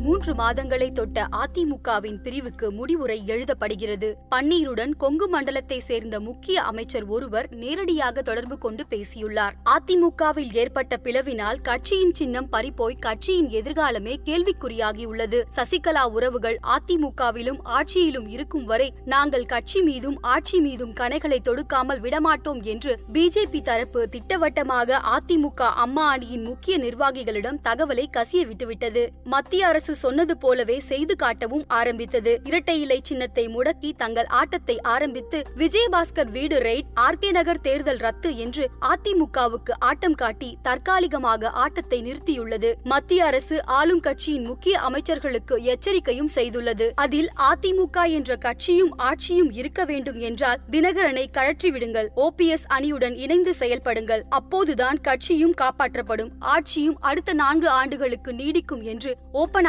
மூன்று மாதங்களை தொட்ட அதிமுகவின் பிரிவுக்கு முடிவுரை எழுதப்படுகிறது. பன்னீருடன் கொங்கு மண்டலத்தை சேர்ந்த முக்கிய அமைச்சர் ஒருவர் நேரடியாக தொடர்பு கொண்டு பேசியுள்ளார். அதிமுகவில் ஏற்பட்ட பிளவினால் கட்சியின் சின்னம் பறிப்போய் கட்சியின் எதிர்காலமே கேள்விக்குறியாகியுள்ளது. சசிகலா உறவுகள் அதிமுகவிலும் ஆட்சியிலும் இருக்கும் வரை நாங்கள் கட்சி மீதும் ஆட்சி மீதும் கணைகளை தொடுக்காமல் விடமாட்டோம் என்று பிஜேபி தரப்பு திட்டவட்டமாக அதிமுக அம்மா அணியின் முக்கிய நிர்வாகிகளிடம் தகவலை கசிய விட்டுவிட்டது. மத்திய அரசு அரசு சொன்னது போலவே செய்து காட்டவும் ஆரம்பித்தது. இரட்டை இலை சின்னத்தை முடக்கி தங்கள் ஆட்டத்தை ஆரம்பித்து விஜயபாஸ்கர் வீடு ரெய்ட் ஆர்கே நகர் தேர்தல் ரத்து என்று அதிமுகவுக்கு ஆட்டம் காட்டி தற்காலிகமாக ஆட்டத்தை நிறுத்தியுள்ளது. மத்திய அரசு ஆளும் கட்சியின் முக்கிய அமைச்சர்களுக்கு எச்சரிக்கையும் செய்துள்ளது. அதில் அதிமுக என்ற கட்சியும் ஆட்சியும் இருக்க வேண்டும் என்றால் தினகரனை கழற்றி விடுங்கள் ஓபிஎஸ் அணியுடன் இணைந்து செயல்படுங்கள். அப்போதுதான் கட்சியும் காப்பாற்றப்படும். ஆட்சியும் அடுத்த நான்கு ஆண்டுகளுக்கு நீடிக்கும் என்று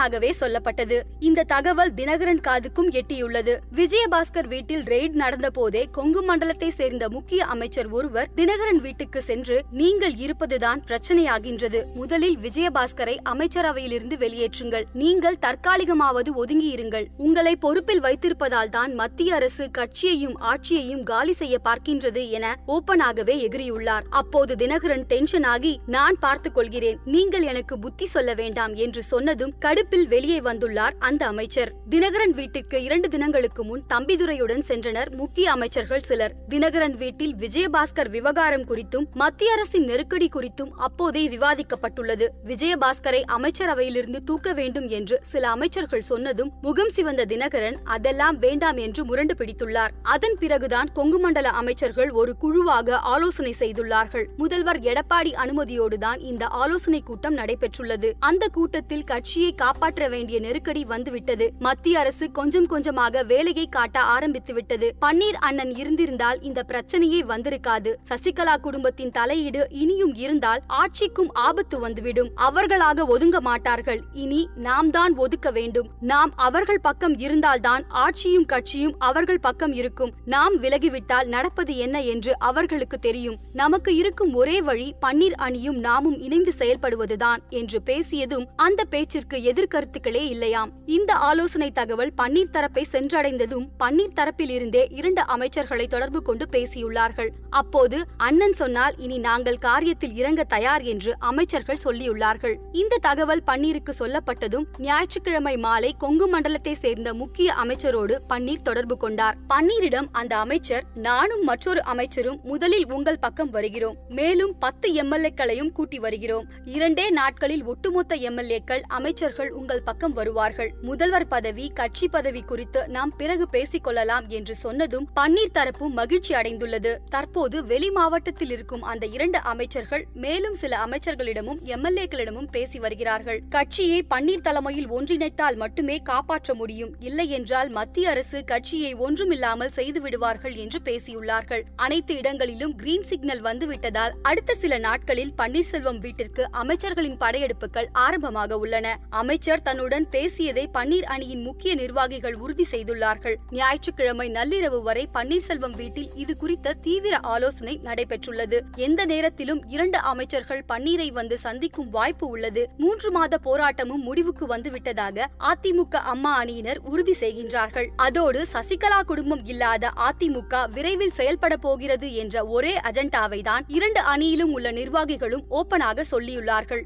ஓப்பனாகவே சொல்லப்பட்டது. இந்த தகவல் தினகரன் காதுக்கும் எட்டியுள்ளது. விஜயபாஸ்கர் வீட்டில் ரெய்ட் நடந்த போதே கொங்கு மண்டலத்தை சேர்ந்த முக்கிய அமைச்சர் ஒருவர் தினகரன் வீட்டுக்கு சென்று நீங்கள் இருப்பதுதான் பிரச்சனையாகின்றது. முதலில் விஜயபாஸ்கரை அமைச்சரவையிலிருந்து வெளியேற்றுங்கள். நீங்கள் தற்காலிகமாவது ஒதுங்கியிருங்கள். உங்களை பொறுப்பில் வைத்திருப்பதால் தான் மத்திய அரசு கட்சியையும் ஆட்சியையும் காலி செய்ய பார்க்கின்றது என ஓப்பனாகவே எகிரியுள்ளார். அப்போது தினகரன் டென்ஷன் ஆகி நான் பார்த்துக் கொள்கிறேன். நீங்கள் எனக்கு புத்தி சொல்ல வேண்டாம் என்று சொன்னதும் கடுப்பில் வெளியே வந்துள்ளார் அந்த அமைச்சர். தினகரன் வீட்டுக்கு இரண்டு தினங்களுக்கு முன் தம்பிதுரையுடன் சென்றனர் முக்கிய அமைச்சர்கள் சிலர். தினகரன் வீட்டில் விஜயபாஸ்கர் விவகாரம் குறித்தும் மத்திய அரசின் நெருக்கடி குறித்தும் அப்போதே விவாதிக்கப்பட்டுள்ளது. விஜயபாஸ்கரை அமைச்சரவையிலிருந்து தூக்க வேண்டும் என்று சில அமைச்சர்கள் சொன்னதும் முகம் சிவந்த தினகரன் அதெல்லாம் வேண்டாம் என்று முரண்டு பிடித்துள்ளார். அதன் பிறகுதான் கொங்கு மண்டல அமைச்சர்கள் ஒரு குழுவாக ஆலோசனை செய்துள்ளார்கள். முதல்வர் எடப்பாடி அனுமதியோடுதான் இந்த ஆலோசனை கூட்டம் நடைபெற்றுள்ளது. அந்த கூட்டத்தில் கட்சியை காப்பாற்ற காப்பாற்ற வேண்டிய நெருக்கடி வந்துவிட்டது. மத்திய அரசு கொஞ்சம் கொஞ்சமாக வேலையை காட்ட ஆரம்பித்து விட்டது. பன்னீர் அண்ணன் இருந்திருந்தால் இந்த பிரச்சனையே வந்திருக்காது. சசிகலா குடும்பத்தின் தலையீடு இனியும் இருந்தால் ஆட்சிக்கும் ஆபத்து வந்துவிடும். அவர்களாக ஒதுங்க மாட்டார்கள். இனி நாம் தான் ஒதுக்க வேண்டும். நாம் அவர்கள் பக்கம் இருந்தால்தான் ஆட்சியும் கட்சியும் அவர்கள் பக்கம் இருக்கும். நாம் விலகிவிட்டால் நடப்பது என்ன என்று அவர்களுக்கு தெரியும். நமக்கு இருக்கும் ஒரே வழி பன்னீர் அணியும் நாமும் இணைந்து செயல்படுவதுதான் என்று பேசியதும் அந்த பேச்சிற்கு எதிர்க்க கருத்துக்களே இல்லையாம். இந்த ஆலோசனை தகவல் பன்னீர் தரப்பை சென்றடைந்ததும் பன்னீர் தரப்பில் இருந்தே இரண்டு அமைச்சர்களை தொடர்பு கொண்டு பேசியுள்ளார்கள். அப்போது அண்ணன் சொன்னால் இனி நாங்கள் காரியத்தில் இறங்க தயார் என்று அமைச்சர்கள் சொல்லியுள்ளார்கள். இந்த தகவல் பன்னீருக்கு சொல்லப்பட்டதும் ஞாயிற்றுக்கிழமை மாலை கொங்கு மண்டலத்தை சேர்ந்த முக்கிய அமைச்சரோடு பன்னீர் தொடர்பு கொண்டார். பன்னீரிடம் அந்த அமைச்சர் நானும் மற்றொரு அமைச்சரும் முதலில் உங்கள் பக்கம் வருகிறோம். மேலும் பத்து எம்எல்ஏக்களையும் கூட்டி வருகிறோம். இரண்டே நாட்களில் ஒட்டுமொத்த எம்எல்ஏக்கள் அமைச்சர்கள் உங்கள் பக்கம் வருவார்கள். முதல்வர் பதவி கட்சி பதவி குறித்து நாம் பிறகு பேசிக் கொள்ளலாம் என்று சொன்னதும் பன்னீர் தரப்பு மகிழ்ச்சி அடைந்துள்ளது. தற்போது வெளி மாவட்டத்தில் இருக்கும் அந்த இரண்டு அமைச்சர்கள் மேலும் சில அமைச்சர்களிடமும் எம்எல்ஏக்களிடமும் பேசி வருகிறார்கள். கட்சியை பன்னீர் தலைமையில் ஒன்றிணைத்தால் மட்டுமே காப்பாற்ற முடியும். இல்லை என்றால் மத்திய அரசு கட்சியை ஒன்றுமில்லாமல் செய்து விடுவார்கள் என்று பேசியுள்ளார்கள். அனைத்து இடங்களிலும் கிரீன் சிக்னல் வந்துவிட்டதால் அடுத்த சில நாட்களில் பன்னீர்செல்வம் வீட்டிற்கு அமைச்சர்களின் படையெடுப்புகள் ஆரம்பமாக உள்ளன. அமைச்சர் தன்னுடன் பேசியதை பன்னீர் அணியின் முக்கிய நிர்வாகிகள் உறுதி செய்துள்ளார்கள். ஞாயிற்றுக்கிழமை நள்ளிரவு வரை பன்னீர்செல்வம் வீட்டில் இது குறித்த தீவிர ஆலோசனை நடைபெற்றுள்ளது. எந்த நேரத்திலும் இரண்டு அமைச்சர்கள் பன்னீரை வந்து சந்திக்கும் வாய்ப்பு உள்ளது. மூன்று மாத போராட்டமும் முடிவுக்கு வந்துவிட்டதாக அதிமுக அம்மா அணியினர் உறுதி செய்கின்றார்கள். அதோடு சசிகலா குடும்பம் இல்லாத அதிமுக விரைவில் செயல்பட போகிறது என்ற ஒரே அஜெண்டாவை தான் இரண்டு அணியிலும் உள்ள நிர்வாகிகளும் ஓப்பனாக சொல்லியுள்ளார்கள்.